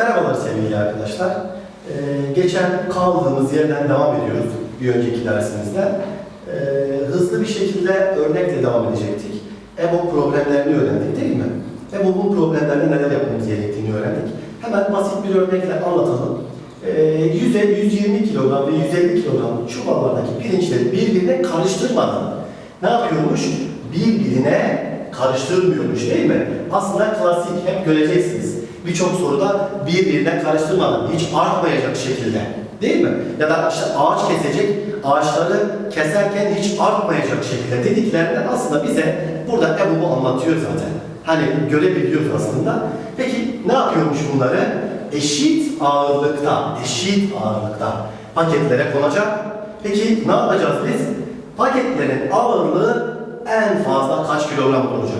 Merhabalar sevgili arkadaşlar. Ee, geçen kaldığımız yerden devam ediyoruz bir önceki dersimizde. Ee, hızlı bir şekilde örnekle devam edecektik. EBO problemlerini öğrendik değil mi? EBO'nun problemlerinde neler yapmamız gerektiğini öğrendik. Hemen basit bir örnekle anlatalım. Ee, 100'e 120 kilogram ve 150 kilogram çuvallardaki pirinçleri birbirine karıştırmadan ne yapıyormuş? Birbirine karıştırmıyormuş değil mi? Aslında klasik hep göreceksiniz. Birçok soruda birbirine karıştırmadan, hiç artmayacak şekilde. Değil mi? Ya da işte ağaç kesecek, ağaçları keserken hiç artmayacak şekilde dediklerinde aslında bize burada Ebu bu anlatıyor zaten. Hani görebiliyoruz aslında. Peki ne yapıyormuş bunları? Eşit ağırlıkta, eşit ağırlıkta paketlere konacak. Peki ne yapacağız biz? Paketlerin ağırlığı en fazla kaç kilogram olacak?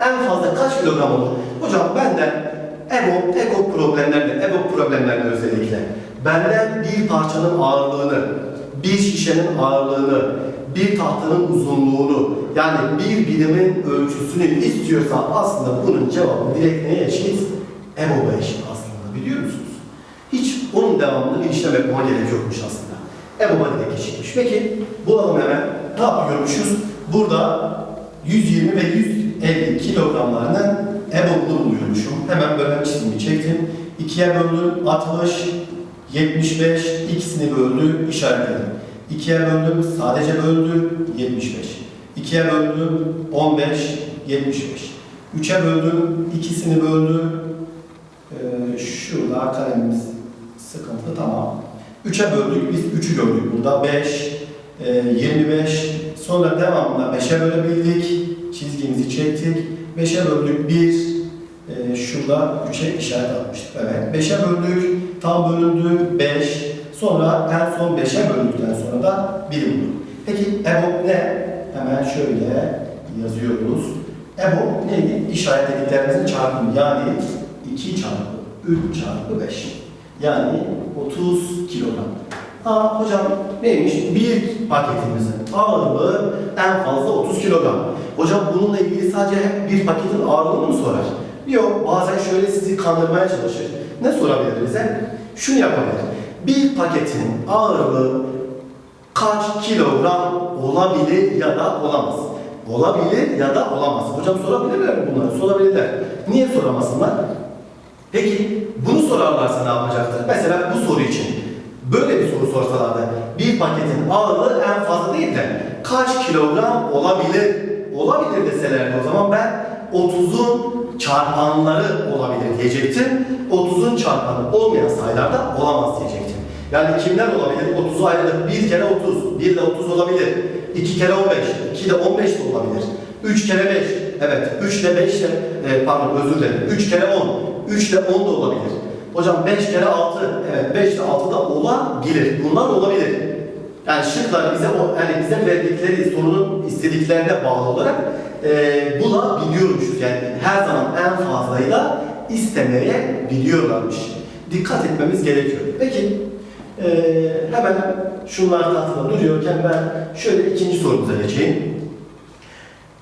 En fazla kaç kilogram olur? Hocam benden EBO, EGO problemlerinde, EBO problemlerinde özellikle benden bir parçanın ağırlığını, bir şişenin ağırlığını, bir tahtanın uzunluğunu yani bir birimin ölçüsünü istiyorsa aslında bunun cevabı direkt neye eşit? EBO'ya eşit aslında biliyor musunuz? Hiç onun devamında bir işlem yapmama gerek yokmuş aslında. EBO'ya direkt eşitmiş. Peki bulalım hemen. Ne yapıyormuşuz? Burada 120 ve 150 kilogramlarının EBO'unu buluyormuşum. Hemen böyle çizimi çektim. İkiye böldüm 60, 75, ikisini böldü işaretledim. İkiye böldüm sadece böldü 75. İkiye böldüm 15, 75. Üçe böldüm ikisini böldü. Ee, şurada kalemimiz sıkıntı tamam. Üçe böldük biz 3'ü gördük burada 5, e, 25. Sonra devamında 5'e bölebildik. Çizgimizi çektik. 5'e böldük 1. Ee, şurada 3'e işaret atmıştık. Evet. 5'e böldük. Tam bölündü 5. Sonra en son 5'e böldükten sonra da 1 bulduk. Peki EBO ne? Hemen şöyle yazıyoruz. EBO neydi? İşaretlediklerimizin çarpımı. Yani 2 çarpı 3 çarpı 5. Yani 30 kilogram. Aa hocam neymiş? Bir paketimizin ağırlığı en fazla 30 kilogram. Hocam bununla ilgili sadece bir paketin ağırlığını mı sorar? Yok bazen şöyle sizi kandırmaya çalışır. Ne sorabilir bize? Şunu yapabilir. Bir paketin ağırlığı kaç kilogram olabilir ya da olamaz? Olabilir ya da olamaz. Hocam sorabilirler mi bunları? Sorabilirler. Niye soramasınlar? Peki bunu sorarlarsa ne yapacaktır? Mesela bu soru için böyle bir soru sorsalardı bir paketin ağırlığı en fazla değil de kaç kilogram olabilir? Olabilir deselerdi o zaman ben 30'un çarpanları olabilir diyecektim. 30'un çarpanı olmayan sayılarda olamaz diyecektim. Yani kimler olabilir? 30'u ayrılık 1 kere 30, 1 ile 30 olabilir. 2 kere 15, 2 de 15 de olabilir. 3 kere 5, evet 3 ile 5 de, e, pardon özür dilerim. 3 kere 10, 3 ile 10 da olabilir. Hocam 5 kere 6, evet 5 ile 6 da olabilir. Bunlar olabilir. Yani şıklar bize o yani bize verdikleri sorunun istediklerine bağlı olarak e, bulabiliyormuşuz. Yani her zaman en fazlayı da istemeye biliyorlarmış. Dikkat etmemiz gerekiyor. Peki e, hemen şunlar tahtında duruyorken ben şöyle ikinci sorumuza geçeyim.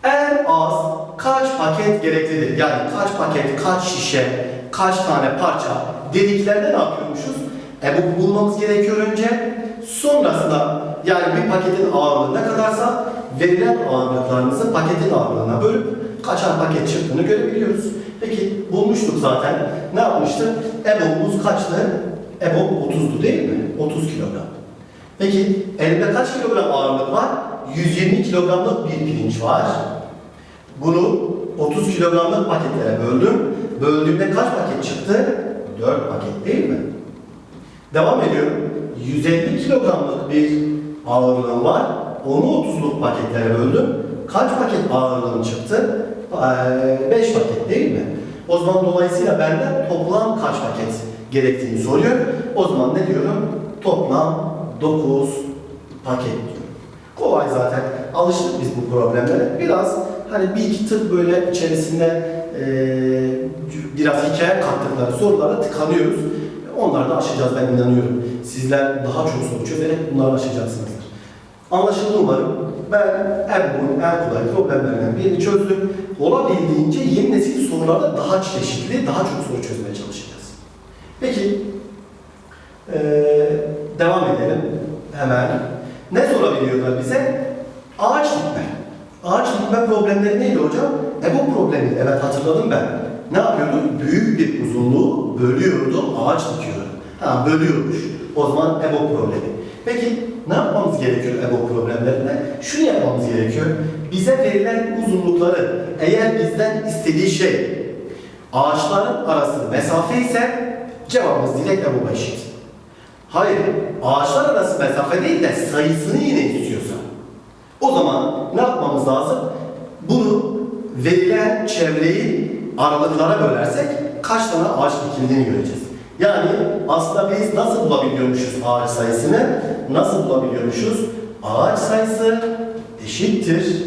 En az kaç paket gereklidir? Yani kaç paket, kaç şişe, kaç tane parça dediklerinde ne yapıyormuşuz? E bu bulmamız gerekiyor önce. Sonrasında yani bir paketin ağırlığı ne kadarsa verilen ağırlıklarımızı paketin ağırlığına bölüp kaçar paket çıktığını görebiliyoruz. Peki bulmuştuk zaten. Ne yapmıştık? EBO'muz kaçtı? EBO 30'du değil mi? 30 kilogram. Peki elimde kaç kilogram ağırlık var? 120 kilogramlık bir pirinç var. Bunu 30 kilogramlık paketlere böldüm. Böldüğümde kaç paket çıktı? 4 paket değil mi? Devam ediyorum. 150 kilogramlık bir ağırlığım var. Onu 30'luk paketlere böldüm. Kaç paket ağırlığım çıktı? 5 paket değil mi? O zaman dolayısıyla benden toplam kaç paket gerektiğini soruyor. O zaman ne diyorum? Toplam 9 paket diyorum. Kolay zaten. Alıştık biz bu problemlere. Biraz hani bir iki tık böyle içerisinde eee, biraz hikaye kattıkları sorulara tıkanıyoruz. Onları da aşacağız ben inanıyorum. Sizler daha çok soru çözerek bunları aşacaksınızdır. Anlaşıldı umarım. Ben en bunun en kolay problemlerden birini çözdüm. Olabildiğince yeni nesil sorularda daha çeşitli, daha çok soru çözmeye çalışacağız. Peki, ee, devam edelim hemen. Ne sorabiliyorlar bize? Ağaç dikme. Ağaç dikme problemleri neydi hocam? EBO problemi. Evet hatırladım ben. Ne yapıyordu? Büyük bir uzunluğu bölüyordu, ağaç dikiyordu. Ha bölüyormuş. O zaman EBO problemi. Peki ne yapmamız gerekiyor EBO problemlerinde? Şunu yapmamız gerekiyor. Bize verilen uzunlukları eğer bizden istediği şey ağaçların arası mesafe ise cevabımız direkt EBO'ya eşit. Hayır, ağaçlar arası mesafe değil de sayısını yine istiyorsa. O zaman ne yapmamız lazım? Bunu verilen çevreyi aralıklara bölersek kaç tane ağaç dikildiğini göreceğiz. Yani aslında biz nasıl bulabiliyormuşuz ağaç sayısını? Nasıl bulabiliyormuşuz? Ağaç sayısı eşittir.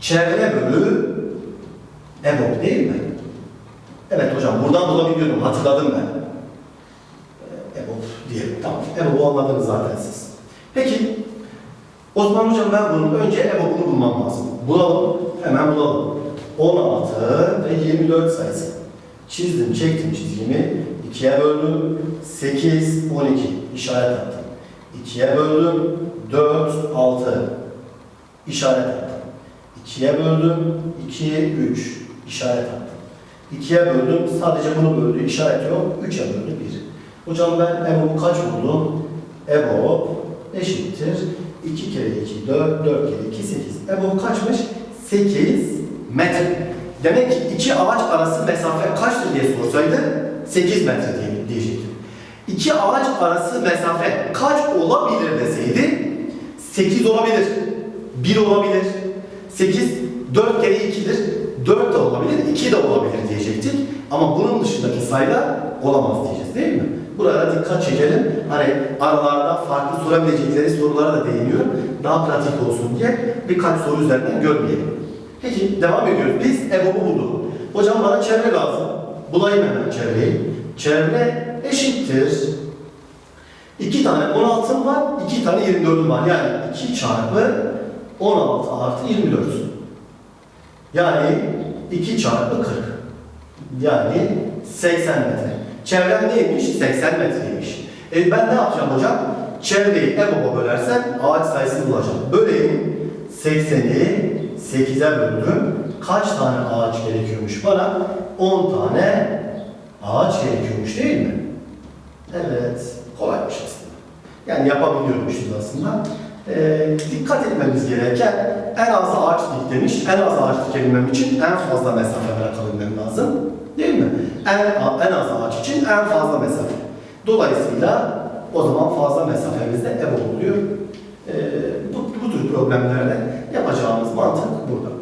Çevre bölü EBOB değil mi? Evet hocam buradan bulabiliyorum. Hatırladım ben. Ee, EBOB diyelim. Tamam. EBOB'u anladınız zaten siz. Peki o zaman hocam ben bunun önce EBOB'unu bulmam lazım. Bulalım. Hemen bulalım. 16 ve 24 sayısı. Çizdim, çektim çizgimi. 2'ye böldüm. 8, 12. işaret attım. 2'ye böldüm. 4, 6. işaret attım. 2'ye böldüm. 2, 3. işaret attım. 2'ye böldüm. Sadece bunu böldü. işaret yok. 3'e böldü 1. Hocam ben EBOB'u kaç buldum? EBOB eşittir. 2 kere 2, 4, 4 kere 2, 8. EBOB kaçmış? 8 metre. Demek ki iki ağaç arası mesafe kaçtır diye sorsaydı 8 metre diye diyecektim. İki ağaç arası mesafe kaç olabilir deseydi 8 olabilir, 1 olabilir, 8 4 kere 2'dir, 4 de olabilir, 2 de olabilir diyecektik. Ama bunun dışındaki sayılar olamaz diyeceğiz değil mi? Burada dikkat çekelim. Hani aralarda farklı sorabilecekleri sorulara da değiniyorum. Daha pratik olsun diye birkaç soru üzerinden görmeyelim. Peki devam ediyoruz. Biz EBOB'u bulduk. Hocam bana çevre lazım. Bulayım hemen çevreyi. Çevre eşittir. 2 tane 16'm var, 2 tane 24'üm var. Yani 2 çarpı 16 artı 24. Yani 2 çarpı 40. Yani 80 metre. Çevrem neymiş? 80 metreymiş. E ben ne yapacağım hocam? Çevreyi EBOB'a bölersem ağaç sayısını bulacağım. Böleyim. 80'i 8'e böldüm. Kaç tane ağaç gerekiyormuş bana? 10 tane ağaç gerekiyormuş değil mi? Evet. Kolaymış aslında. Yani yapabiliyormuşuz aslında. Ee, dikkat etmemiz gereken en az ağaç dik demiş. En az ağaç dikebilmem için en fazla mesafe bırakabilmem lazım. En, en az ağaç için en fazla mesafe. Dolayısıyla o zaman fazla mesafemizde EBO oluyor. Ee, bu, bu tür problemlerde yapacağımız mantık burada.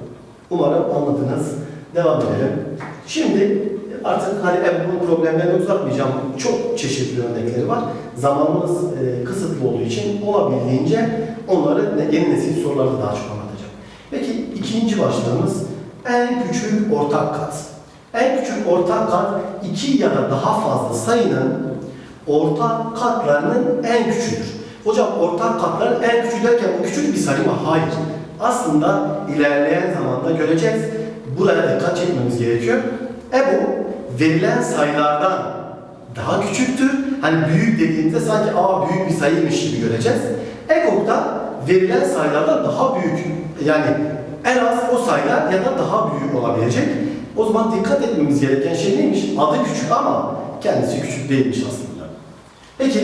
Umarım anladınız. Devam edelim. Şimdi artık hani EBO'nun problemlerini uzatmayacağım. Çok çeşitli örnekleri var. Zamanımız e, kısıtlı olduğu için olabildiğince onları yeni nesil sorularda daha çok anlatacağım. Peki ikinci başlığımız en küçük ortak kat. En küçük ortak kat iki ya da daha fazla sayının ortak katlarının en küçüğüdür. Hocam ortak katların en küçüğü derken bu küçük bir sayı mı? Hayır. Aslında ilerleyen zamanda göreceğiz. Buraya dikkat çekmemiz gerekiyor. EBO verilen sayılardan daha küçüktür. Hani büyük dediğimizde sanki aa büyük bir sayıymış gibi göreceğiz. EGOB da verilen sayılardan daha büyük. Yani en az o sayılar ya da daha büyük olabilecek. O zaman dikkat etmemiz gereken şey neymiş? Adı küçük ama kendisi küçük değilmiş aslında. Peki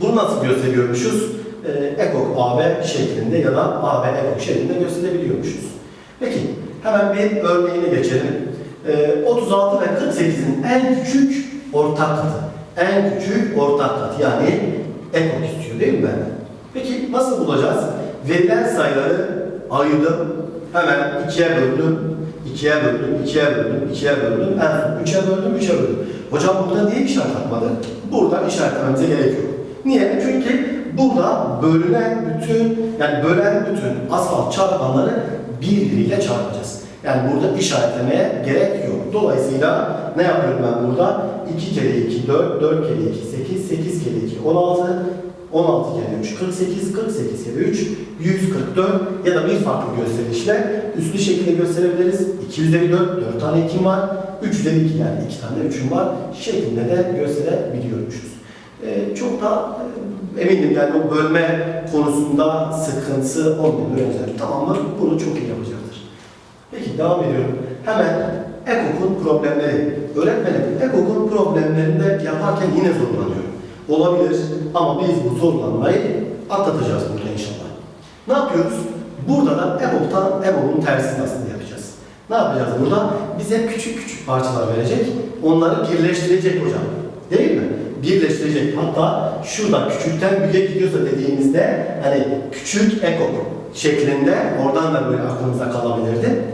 bunu nasıl gösteriyormuşuz? Ee, ekok AB şeklinde ya da AB ekok şeklinde gösterebiliyormuşuz. Peki hemen bir örneğine geçelim. Ee, 36 ve 48'in en küçük ortak katı. En küçük ortak katı yani ekok istiyor değil mi benden? Peki nasıl bulacağız? Verilen sayıları ayırdım. Hemen ikiye böldüm. ikiye böldüm, ikiye böldüm, ikiye böldüm, en üçe böldüm, üçe böldüm. Hocam burada niye işaret atmadı? Buradan işaretlememize gerek yok. Niye? Çünkü burada bölünen bütün, yani bölen bütün asal çarpanları birbiriyle çarpacağız. Yani burada işaretlemeye gerek yok. Dolayısıyla ne yapıyorum ben burada? 2 kere 2, 4, 4 kere 2, 8, 8 kere 2, 16, 16 kere 3, 48, 48 kere 3, 144 ya da bir farklı gösterişle üslü şekilde gösterebiliriz. 2 üzeri 4, 4 tane 2'm var. 3 üzeri 2 yani 2 tane 3'üm var şeklinde de gösterebiliyormuşuz. Ee, çok da e, eminim yani o bölme konusunda sıkıntısı olmayan öğrenciler tamamı bunu çok iyi yapacaktır. Peki devam ediyorum. Hemen EKOK'un problemleri. Öğretmenim EKOK'un problemlerinde yaparken yine zorlanıyorum. Olabilir ama biz bu zorlanmayı atlatacağız burada inşallah. Ne yapıyoruz? Burada da EBOB'tan EBOB'un tersini aslında yapacağız. Ne yapacağız burada? Bize küçük küçük parçalar verecek. Onları birleştirecek hocam. Değil mi? Birleştirecek. Hatta şurada küçükten büyüğe gidiyorsa dediğimizde hani küçük EKOK şeklinde oradan da böyle aklımıza kalabilirdi.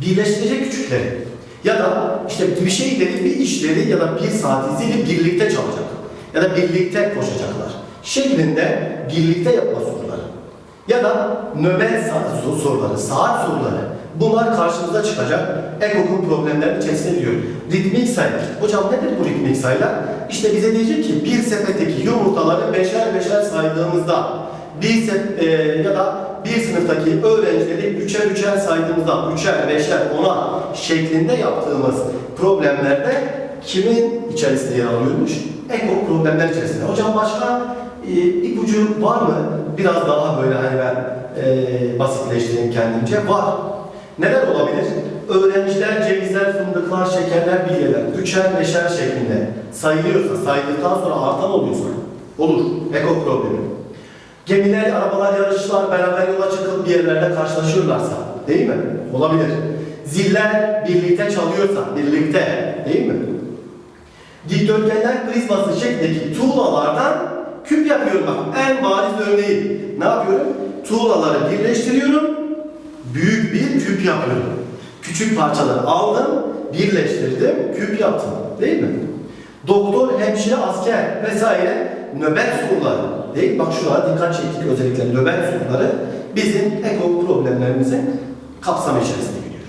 Birleştirecek küçükleri. Ya da işte bir şeyleri, bir işleri ya da bir saat zili birlikte çalacak. Ya da birlikte koşacaklar. Şeklinde birlikte yapma soruları. Ya da nöbet soruları, saat soruları. Bunlar karşımıza çıkacak. EKOK'un problemlerinin içerisinde diyor. Ritmik sayılar. Hocam nedir bu ritmik sayılar? İşte bize diyecek ki bir sepetteki yumurtaları beşer beşer saydığımızda bir sep, e, ya da bir sınıftaki öğrencileri üçer üçer saydığımızda üçer, beşer, ona şeklinde yaptığımız problemlerde kimin içerisinde yer alıyormuş? EKOK problemler içerisinde. Hocam başka e, ipucu var mı? Biraz daha böyle hani ben e, basitleştireyim kendimce. Var. Neler olabilir? Öğrenciler cevizler, fındıklar, şekerler, bilyeler üçer, beşer şeklinde sayılıyorsa, sayıldıktan sonra artan oluyorsa olur. EKOK problemi. Gemiler, arabalar, yarışlar beraber yola çıkıp bir yerlerde karşılaşıyorlarsa değil mi? Olabilir. Ziller birlikte çalıyorsa, birlikte değil mi? Dikdörtgenler prizması şeklindeki tuğlalardan küp yapıyorum bak. En bariz örneği. Ne yapıyorum? Tuğlaları birleştiriyorum. Büyük bir küp yapıyorum. Küçük parçaları aldım, birleştirdim, küp yaptım. Değil mi? Doktor, hemşire, asker vesaire nöbet soruları. Değil? Bak şuraya dikkat çektik özellikle nöbet soruları bizim ekok problemlerimizin kapsamı içerisinde gidiyor.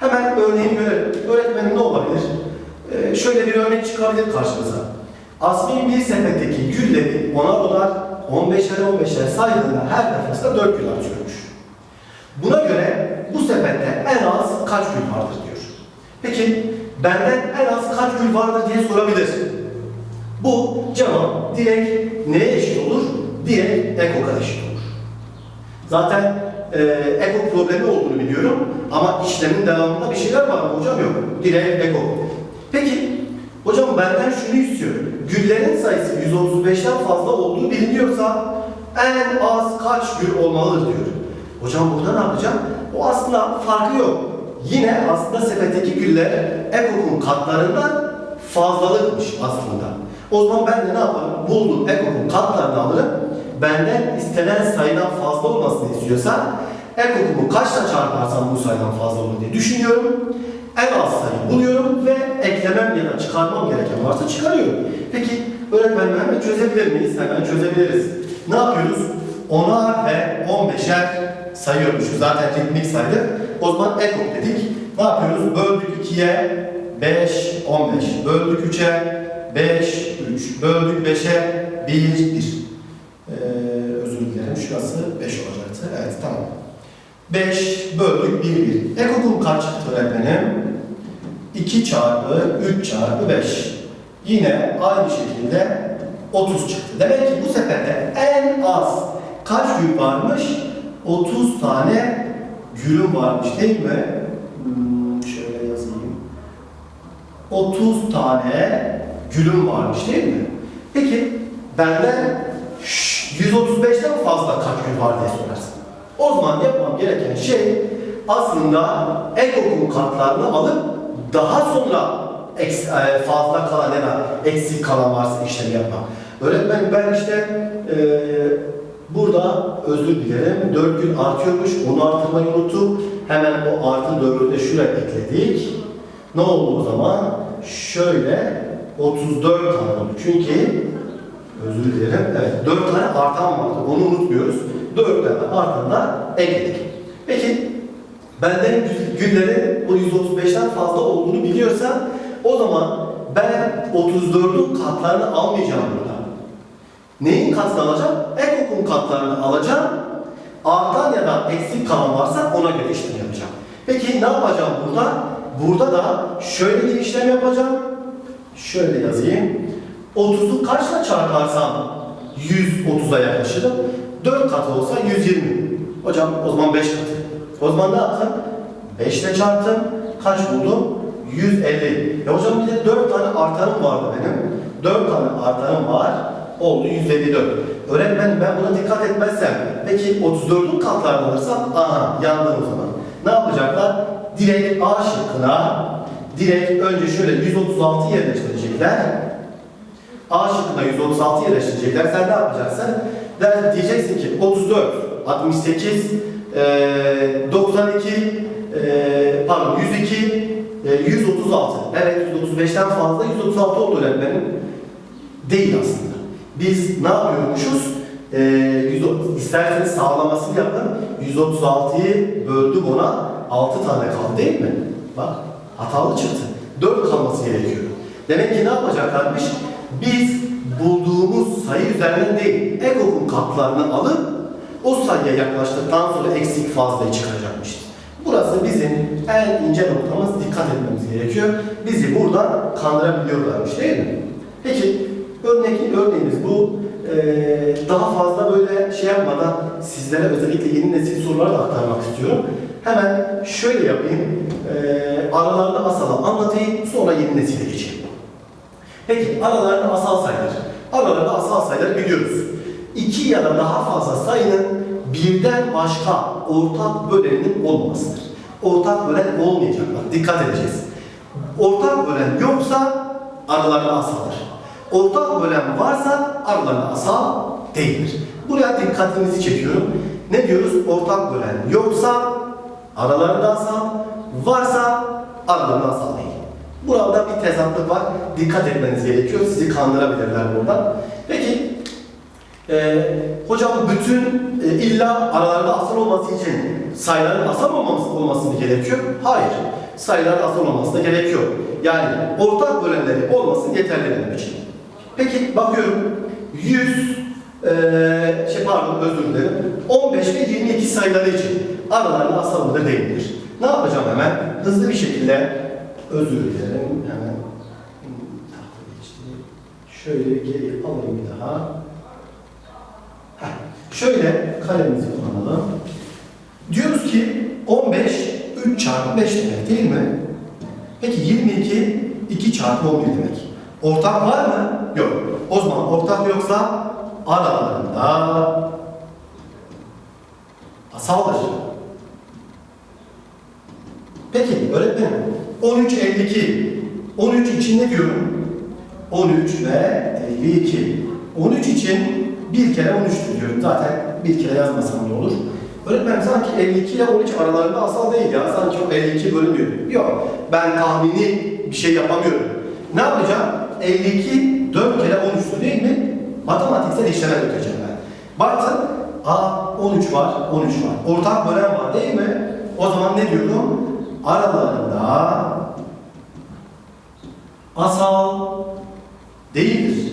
Hemen örneğin görelim. Öğretmenim ne olabilir? Ee, şöyle bir örnek çıkabilir karşımıza. Asmin bir sepetteki gülleri onar onar 15'er 15'er saydığında her defasında 4 gül atıyormuş. Buna göre bu sepette en az kaç gül vardır diyor. Peki benden en az kaç gül vardır diye sorabilir. Bu cevap direkt neye eşit olur? Direkt ekoka eşit olur. Zaten e, ekok problemi olduğunu biliyorum ama işlemin devamında bir şeyler var mı hocam yok. Direkt ekok. Peki hocam benden şunu istiyor. Güllerin sayısı 135'ten fazla olduğu biliniyorsa en az kaç gül olmalıdır diyor. Hocam burada ne yapacağım? O aslında farkı yok. Yine aslında sepetteki güller ekokun katlarından fazlalıkmış aslında. O zaman ben de ne yaparım? Buldum ekokun katlarını alırım. Benden istenen sayıdan fazla olmasını istiyorsa ekokumu kaçla çarparsam bu sayıdan fazla olur diye düşünüyorum. En az sayı buluyorum ve eklemem ya da çıkarmam gereken varsa çıkarıyorum. Peki öğretmenim hemen çözebilir miyiz? Hemen çözebiliriz. Ne yapıyoruz? 10'ar ve 15'er sayıyormuşuz. Zaten ritmik saydık. O zaman ekok dedik. Ne yapıyoruz? Böldük 2'ye 5, 15. Böldük 3'e 5, 3. Böldük 5'e 1, 1. Ee, özür dilerim. Şurası 5 olacaktı. Evet tamam. 5 böldük 1, 1. Ekokun kaç öğretmenim? 2 çarpı 3 çarpı 5. Yine aynı şekilde 30 çıktı. Demek ki bu seferde en az kaç gün varmış? 30 tane gülüm varmış değil mi? Hmm, şöyle yazayım. 30 tane gülüm varmış değil mi? Peki benden şş, 135'ten fazla kaç gün var diye sorarsın. O zaman yapmam gereken şey aslında ekokun katlarını alıp daha sonra eks- e, fazla kalan ya da eksik kalan varsa işlemi yapmak. Öğretmenim ben işte e, burada özür dilerim 4 gün artıyormuş onu artırmayı unuttuk. Hemen o artı 4'ü de şuraya ekledik. Ne oldu o zaman? Şöyle 34 tane oldu. Çünkü özür dilerim evet 4 tane artan vardı. Onu unutmuyoruz. 4 tane artan da ekledik. Peki benden günlerin o 135'ten fazla olduğunu biliyorsa o zaman ben 34'ün katlarını almayacağım burada. Neyin katını alacağım? Ekok'un katlarını alacağım. Artan ya da eksik kalan varsa ona göre işlem yapacağım. Peki ne yapacağım burada? Burada da şöyle bir işlem yapacağım. Şöyle yazayım. 30'u kaçla çarparsam 130'a yaklaşırım. 4 katı olsa 120. Hocam o zaman 5 katı. O zaman ne yaptım? 5 ile çarptım. Kaç buldum? 150. Ya hocam bir de 4 tane artanım vardı benim. 4 tane artanım var. Oldu 154. Öğretmen ben buna dikkat etmezsem peki 34'ün katlarını alırsam aha yandım o zaman. Ne yapacaklar? Direkt A şıkkına direkt önce şöyle 136 yerleştirecekler. A şıkkına 136 yerleştirecekler. Sen ne yapacaksın? Der, diyeceksin ki 34, 68, eee 92, eee pardon 102, eee, 136. Evet 135'ten fazla 136 oldu öğretmenim. Değil aslında. Biz ne yapıyormuşuz? Eee 100 isterseniz sağlamasını yapın. 136'yı böldük ona 6 tane kaldı değil mi? Bak hatalı çıktı. 4 kalması gerekiyor. Demek ki ne yapacaklarmış? Biz bulduğumuz sayı üzerinden değil, ekokun katlarını alıp o sayıya yaklaştıktan sonra eksik fazlayı çıkaracakmışız. Burası bizim en ince noktamız, dikkat etmemiz gerekiyor. Bizi buradan kandırabiliyorlarmış değil mi? Peki, örnek, örneğimiz bu. Ee, daha fazla böyle şey yapmadan sizlere özellikle yeni nesil soruları da aktarmak istiyorum. Hemen şöyle yapayım. Ee, aralarında asala anlatayım, sonra yeni nesile geçeyim. Peki aralarında asal sayılar. Aralarında asal sayıları biliyoruz. İki ya da daha fazla sayının birden başka ortak böleninin olmamasıdır. Ortak bölen olmayacak. Dikkat edeceğiz. Ortak bölen yoksa aralarında asaldır. Ortak bölen varsa aralarında asal değildir. Buraya dikkatinizi çekiyorum. Ne diyoruz? Ortak bölen yoksa aralarında asal, varsa aralarında asal değil. Burada bir tezatlık var. Dikkat etmeniz gerekiyor. Sizi kandırabilirler buradan. E, hocam bütün e, illa aralarında asal olması için sayıların asal olması, olması mı gerekiyor? Hayır. Sayıların asal olması da gerekiyor. Yani ortak bölenleri olmasın yeterli benim için. Peki bakıyorum 100 e, şey pardon özür dilerim 15 ve 22 sayıları için aralarında asal mıdır değil midir? Ne yapacağım hemen? Hızlı bir şekilde özür dilerim. Hemen. Şöyle geri alayım bir daha. Şöyle kalemimizi kullanalım. Diyoruz ki 15 3 çarpı 5 demek değil mi? Peki 22 2 çarpı 11 demek. Ortak var mı? Yok. O zaman ortak yoksa aralarında asaldır. Peki öğretmenim 13 52 13 için ne diyorum? 13 ve 52. 13 için bir kere 13 diyorum. Zaten bir kere yazmasam da olur. Öğretmenim sanki 52 ile 13 aralarında asal değil ya. Sanki o 52 bölünmüyor. Yok. Ben tahmini bir şey yapamıyorum. Ne yapacağım? 52 4 kere 13'tü değil mi? Matematiksel işleme dökeceğim ben. Baktım. A 13 var, 13 var. Ortak bölen var değil mi? O zaman ne diyorum? Aralarında asal değildir.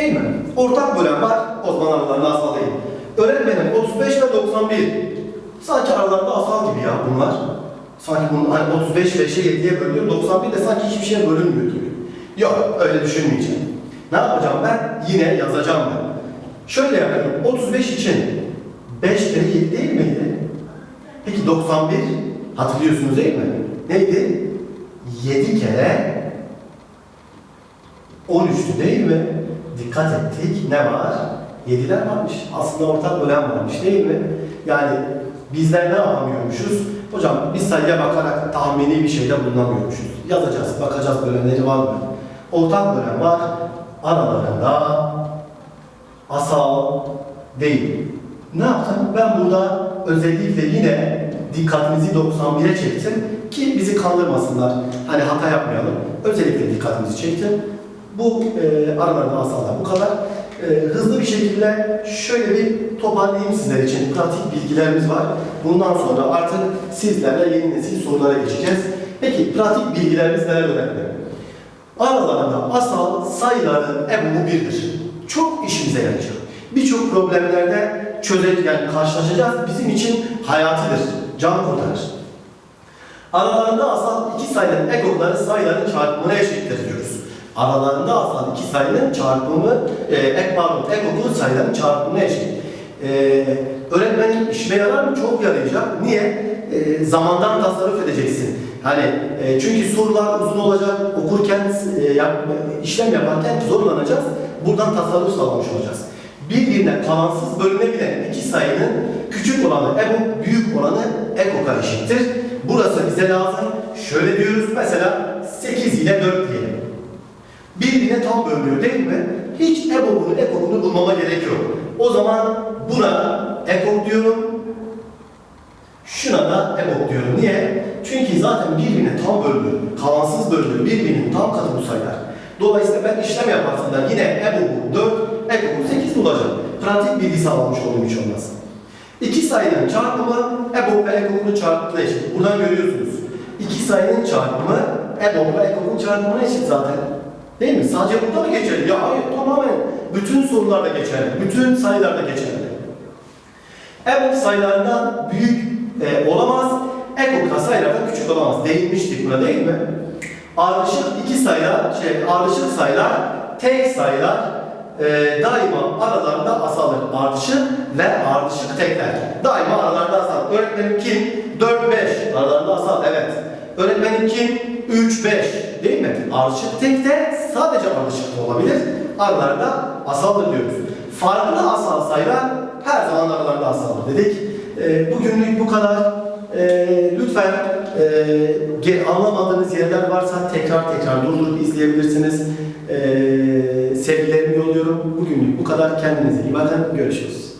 Değil mi? Ortak bölen var, o zaman aralarında asal değil. Öğretmenim 35 ve 91. Sanki aralarında asal gibi ya bunlar. Sanki bunlar hani 35 ve şey 7'ye bölünüyor, 91 de sanki hiçbir şeye bölünmüyor gibi. Yok, öyle düşünmeyeceğim. Ne yapacağım ben? Yine yazacağım ben. Şöyle yapıyorum, 35 için 5 kere 7 değil miydi? Peki 91 hatırlıyorsunuz değil mi? Neydi? 7 kere 13'tü değil mi? Dikkat ettik. Ne var? 7'ler varmış. Aslında ortak bölen varmış değil mi? Yani bizler ne yapamıyormuşuz? Hocam biz sayıya bakarak tahmini bir şeyde bulunamıyormuşuz. Yazacağız, bakacağız bölenleri var mı? Ortak bölen var. Aralarında asal değil. Ne yaptım? Ben burada özellikle yine dikkatimizi 91'e çektim ki bizi kandırmasınlar. Hani hata yapmayalım. Özellikle dikkatimizi çektim. Bu e, aralarında asallar bu kadar. E, hızlı bir şekilde şöyle bir toparlayayım sizler için. Pratik bilgilerimiz var. Bundan sonra artık sizlerle yeni nesil sorulara geçeceğiz. Peki pratik bilgilerimiz neler önemli? Aralarında asal sayıların ebubu birdir. Çok işimize yarayacak. Birçok problemlerde çözecek, yani karşılaşacağız. Bizim için hayatıdır. Can kurtarır. Aralarında asal iki sayının ekokları sayıların çarpımına eşittir diyoruz. Aralarında asal iki sayının çarpımı, e, ek pardon, ekoku sayıların çarpımına eşit. E, öğretmenin işine yarar mı? Çok yarayacak. Niye? E, zamandan tasarruf edeceksin. Hani e, çünkü sorular uzun olacak, okurken, e, yap, işlem yaparken zorlanacağız. Buradan tasarruf sağlamış olacağız. Birbirine kalansız bölünebilen iki sayının küçük olanı ebok, büyük olanı ekoka eşittir. Burası bize lazım. Şöyle diyoruz mesela 8 ile 4 diyelim. Bölünüyor değil mi? Hiç ebokunu, ekokunu bulmama gerek yok. O zaman buna ekok diyorum. Şuna da ebok diyorum. Niye? Çünkü zaten birbirine tam bölünüyor. Kalansız bölünüyor. Birbirinin tam katı bu sayılar. Dolayısıyla ben işlem yaparsam da yine ebok'u 4, ekok'u 8 bulacağım. Pratik bilgi sağlamış olayım hiç olmazsa. İki sayının çarpımı EBOB ve EKOK'un çarpımına eşit. Buradan görüyorsunuz. İki sayının çarpımı EBOB ve EKOK'un çarpımına eşit zaten. Değil mi? Sadece burada mı geçerli? Ya hayır tamamen bütün sorularda geçerli. Bütün sayılarda geçerli. EBOB sayılarından büyük e, olamaz. EKOK da sayılardan küçük olamaz. Değinmiştik buna değil mi? Ardışık iki sayılar, şey ardışık sayılar, tek sayılar e, daima aralarında asalır. Ardışık ve ardışık tekler. Daima aralarında asal. Öğretmenim kim? 4-5 aralarında asal. Evet. Öğretmenim kim? 3-5 değil mi? Ardışık tek de sadece da olabilir. Aralarında asaldır diyoruz. Farklı asal sayılar her zaman aralarında asaldır dedik. E, bugünlük bu kadar. E, lütfen e, anlamadığınız yerler varsa tekrar tekrar durdurup izleyebilirsiniz. E, sevgilerimi yolluyorum. Bugünlük bu kadar. Kendinize iyi bakın. Görüşürüz.